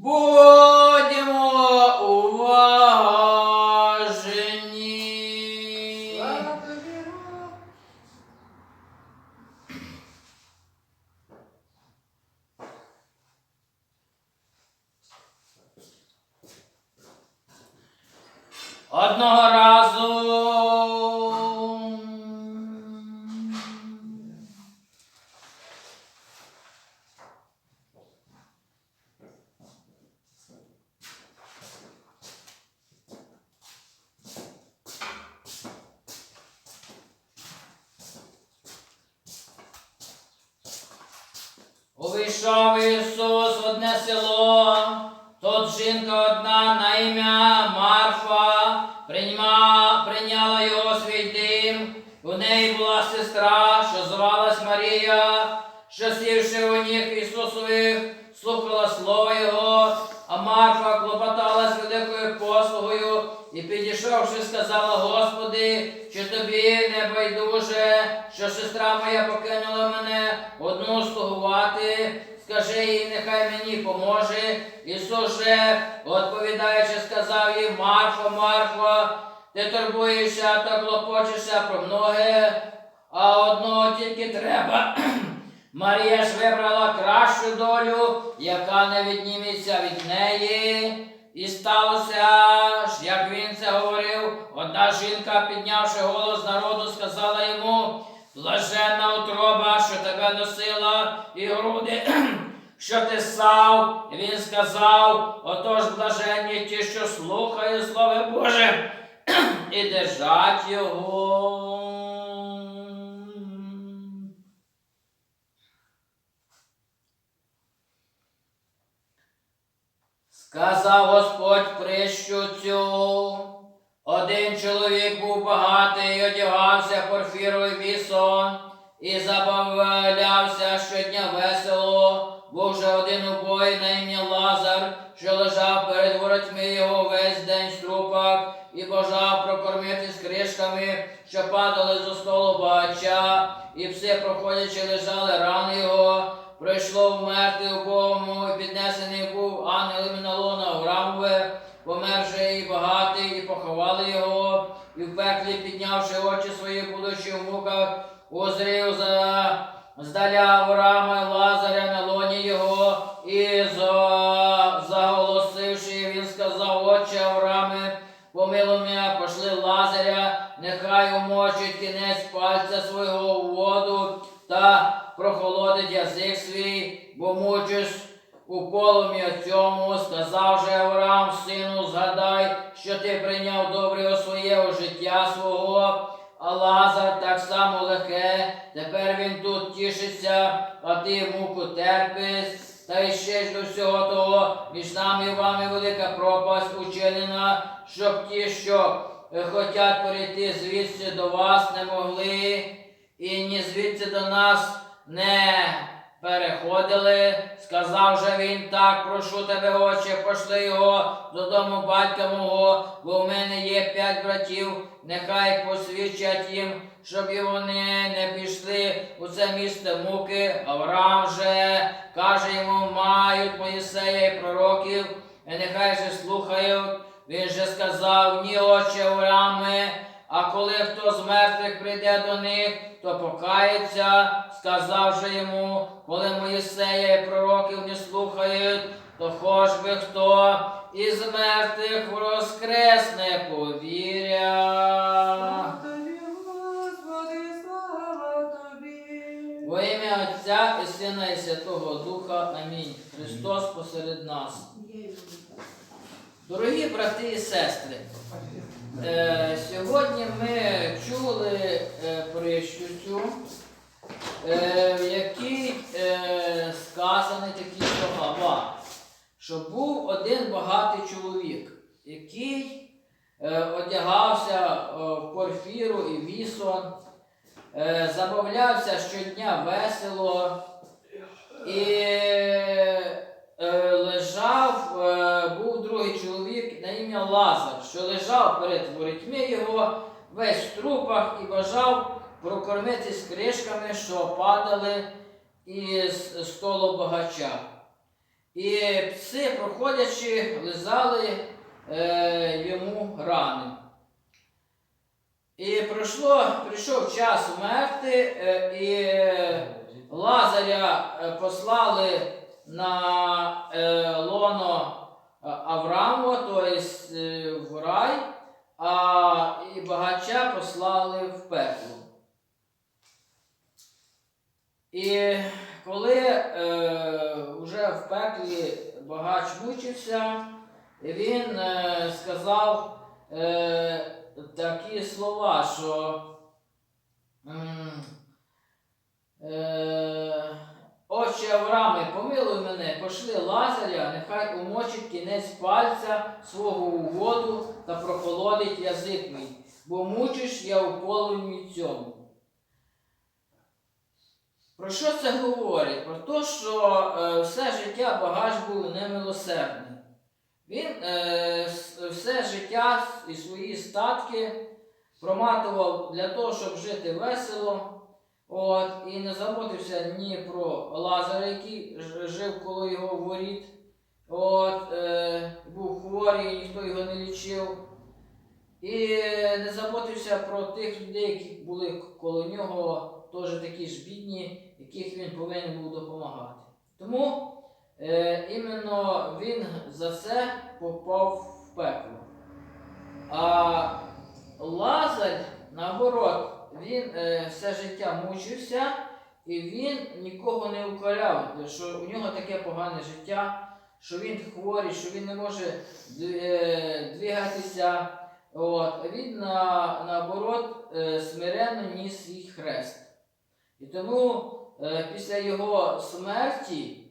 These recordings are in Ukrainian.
Boy! Увійшов Ісус в одне село, тут жінка одна на ім'я Марфа прийма, прийняла його свій дім. У неї була сестра, що звалась Марія, що сівши у ніг Ісусових, слухала слово Його, а Марфа клопоталась великою послугою і підійшовши, сказала, Господи, чи тобі не байдуже, що сестра моя покинула мене одну слугувати, скажи їй, нехай мені поможе. Ісус же, відповідаючи, сказав їй, Марфо, Марфо, ти турбуєшся та клопочешся про многе, а одного тільки треба. Марія ж вибрала кращу долю, яка не відніметься від неї. І сталося одна жінка, піднявши голос народу, сказала йому, блаженна утроба, що тебе носила, і груди, що ти сав. Він сказав, отож блаженні ті, що слухають Слово Боже, і держать його. Сказав Господь прищу цю. Один чоловік був багатий, і одягався порфіровий вісон, і забавлявся щодня весело. Був же один убой на ім'я Лазар, що лежав перед воротьми його весь день в трупах, і бажав прокормити з кришками, що падали зо столу багача, і пси, проходячи, лежали рани його. Прийшло вмерти убогому, і піднесений був ангелами на лоно Авраамове, помер же і багатий, і поховали його, і в пеклі, піднявши очі свої, будучи в муках, узрів за здаля і Лазаря на лоні його, і за, заголосивши, він сказав, Отче Аврааме, помилуй пошли Лазаря, нехай умочить кінець пальця свого у воду та прохолодить язик свій, бо мучиш у полум'я цьому, сказав же Авраам, сину, згадай, що ти прийняв добре у своє життя свого, а Лазар так само легке, тепер він тут тішиться, а ти муку терпиш. Та й ще ж до всього того, між нами і вами велика пропасть учинена, щоб ті, що е, хотять перейти звідси до вас, не могли, і ні звідси до нас не переходили. Сказав же він так, прошу тебе, отче, пошли його додому батька мого, бо в мене є п'ять братів, нехай посвідчать їм, щоб вони не пішли у це місце муки. Авраам же каже йому, мають Моїсея і пророків, і нехай же слухають. Він же сказав, ні, отче Аврааме, а коли хто з мертвих прийде до них, то покається, сказав же йому, коли Моїсея і пророків не слухають, то хоч би хто із мертвих воскресне повіря. Во ім'я Отця і Сина і Святого Духа. Амінь. Христос посеред нас. Дорогі брати і сестри, е, сьогодні ми чули е, притчу цю, е, в е, сказані такі слова, що був один багатий чоловік, який е, одягався е, в порфіру і вісон, забавлявся щодня весело і лежав, був другий чоловік на ім'я Лазар, що лежав перед воротьми його, весь в трупах і бажав прокормитись кришками, що падали із столу багача. і пси, проходячи, лизали е, йому рани. І пройшло, прийшов час умерти, е, і Лазаря е, послали на е, лоно е, Авраамова, тобто е, в рай, а і багача послали в пекло. І коли е, вже в пеклі багач мучився, він е, сказав е, такі слова, що е, Отче Аврааме, помилуй мене, пошли Лазаря, нехай умочить кінець пальця свого у воду та прохолодить язик мій, бо мучиш я у полум'ї цьому. Про що це говорить? Про те, що е, все життя багаж був немилосердний. Він е, все життя і свої статки проматував для того, щоб жити весело. От, і не заботився ні про Лазара, який жив коло його воріт. От, е, був хворий, ніхто його не лічив. І не заботився про тих людей, які були коло нього, теж такі ж бідні, яких він повинен був допомагати. Тому е, іменно він за це попав в пекло. А Лазар, наоборот, він е, все життя мучився і він нікого не укоряв, що у нього таке погане життя, що він хворий, що він не може е, двигатися. От, він на, наоборот е, смиренно ніс свій хрест. І тому е, після його смерті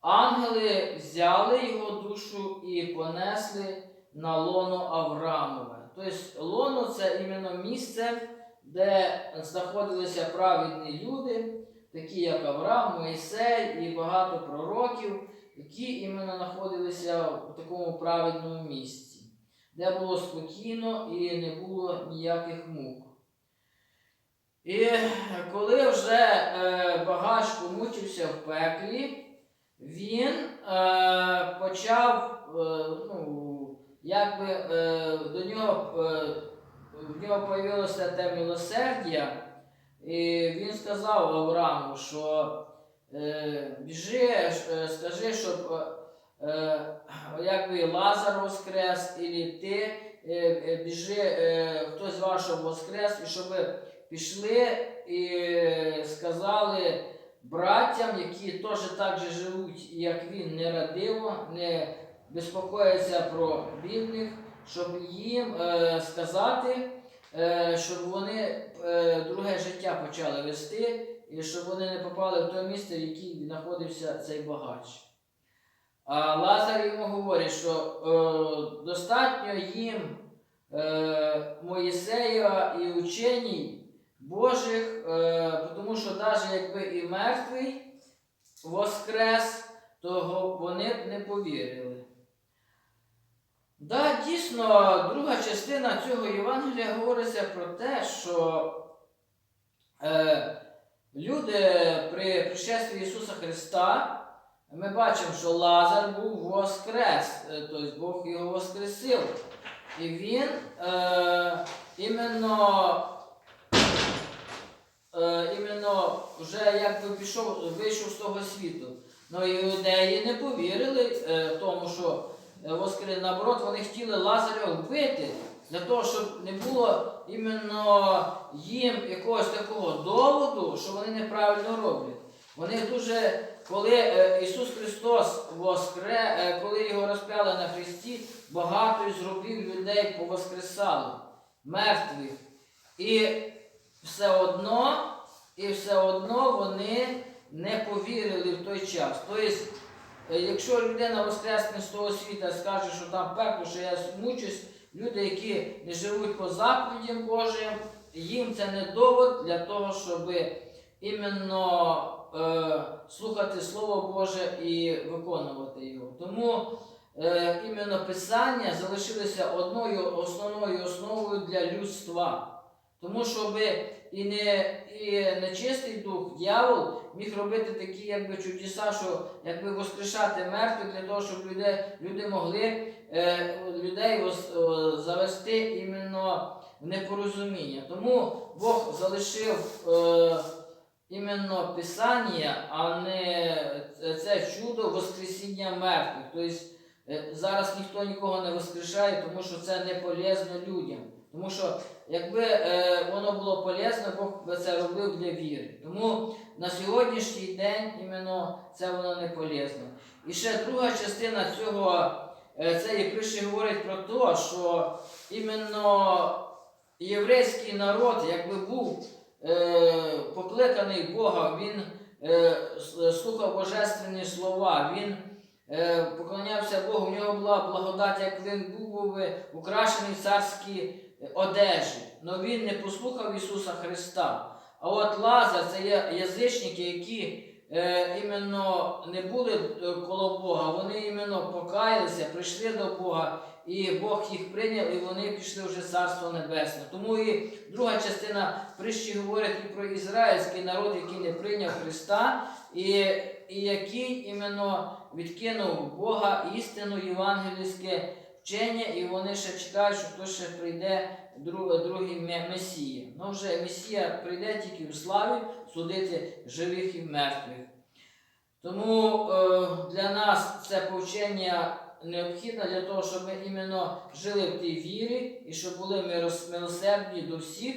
ангели взяли його душу і понесли на лоно Авраамове. Тобто лоно це іменно місце, де знаходилися праведні люди, такі як Авраам, Моїсей і багато пророків, які іменно знаходилися в такому праведному місці, де було спокійно і не було ніяких мук. І коли вже е, багаж помучився в пеклі, він е, почав, е, ну, якби е, до нього, е, в нього появилося те милосердя, і він сказав Аврааму, що е, біжи, е, скажи, щоб е, е, якби Лазар воскрес, і ти е, біжи, е, хтось вашого воскрес, і щоб пішли і сказали братям, які теж так же живуть, як він, нерадиво, не безпокояться про бідних, щоб їм е, сказати, е, щоб вони е, друге життя почали вести, і щоб вони не попали в те місце, в якій знаходився цей багач. А Лазар йому говорить, що е, достатньо їм е, Моїсея і ученій Божих, е, тому що навіть якби і мертвий воскрес, то вони б не повірили. Да, дійсно, друга частина цього Євангелія говориться про те, що е, люди при пришестві Ісуса Христа, ми бачимо, що Лазар був воскрес, е, тобто Бог його воскресив. І він е, іменно е, іменно вже якби пішов, вийшов з того світу. Ну іудеї не повірили е, тому, що е, воскрес, наоборот, вони хотіли Лазаря вбити, для того, щоб не було іменно їм якогось такого доводу, що вони неправильно роблять. Вони дуже, коли е, Ісус Христос воскре, е, коли його розп'яли на хресті, багато із людей повоскресало, мертвих. І все одно, і все одно вони не повірили в той час. Тобто, якщо людина воскресне з того світа скаже, що там пекло, що я мучусь, люди, які не живуть по заповідям Божим, їм це не довод для того, щоб іменно е, слухати Слово Боже і виконувати його. Тому е, іменно Писання залишилося одною основною основою для людства. Тому щоб і не і нечистий дух, дьявол, міг робити такі якби чудеса, що якби воскрешати мертвих для того, щоб люди, люди могли е, людей ос- о, завести іменно в непорозуміння. Тому Бог залишив е, іменно Писання, а не це чудо Воскресіння мертвих. Тобто е, зараз ніхто нікого не воскрешає, тому що це не полезно людям. Тому що якби е, воно було полезно, Бог би це робив для віри. Тому на сьогоднішній день іменно це воно не полезно. І ще друга частина цього е, цієї притчі говорить про те, що іменно єврейський народ, якби був е, покликаний Бога, він е, слухав божественні слова, він е, поклонявся Богу, в нього була благодать, як він був би украшений в царській одежі. але він не послухав Ісуса Христа. А от Лазар це є язичники, які е, іменно не були коло Бога, вони іменно покаялися, прийшли до Бога, і Бог їх прийняв, і вони пішли вже в Царство Небесне. Тому і друга частина притчі говорить і про ізраїльський народ, який не прийняв Христа, і, і який іменно відкинув Бога істину євангельське вчення, і вони ще чекають, що хтось ще прийде друг, другий Месія. Ну вже Месія прийде тільки в славі судити живих і мертвих. Тому е, для нас це повчення необхідне для того, щоб ми іменно жили в тій вірі і щоб були ми розмилосердні до всіх,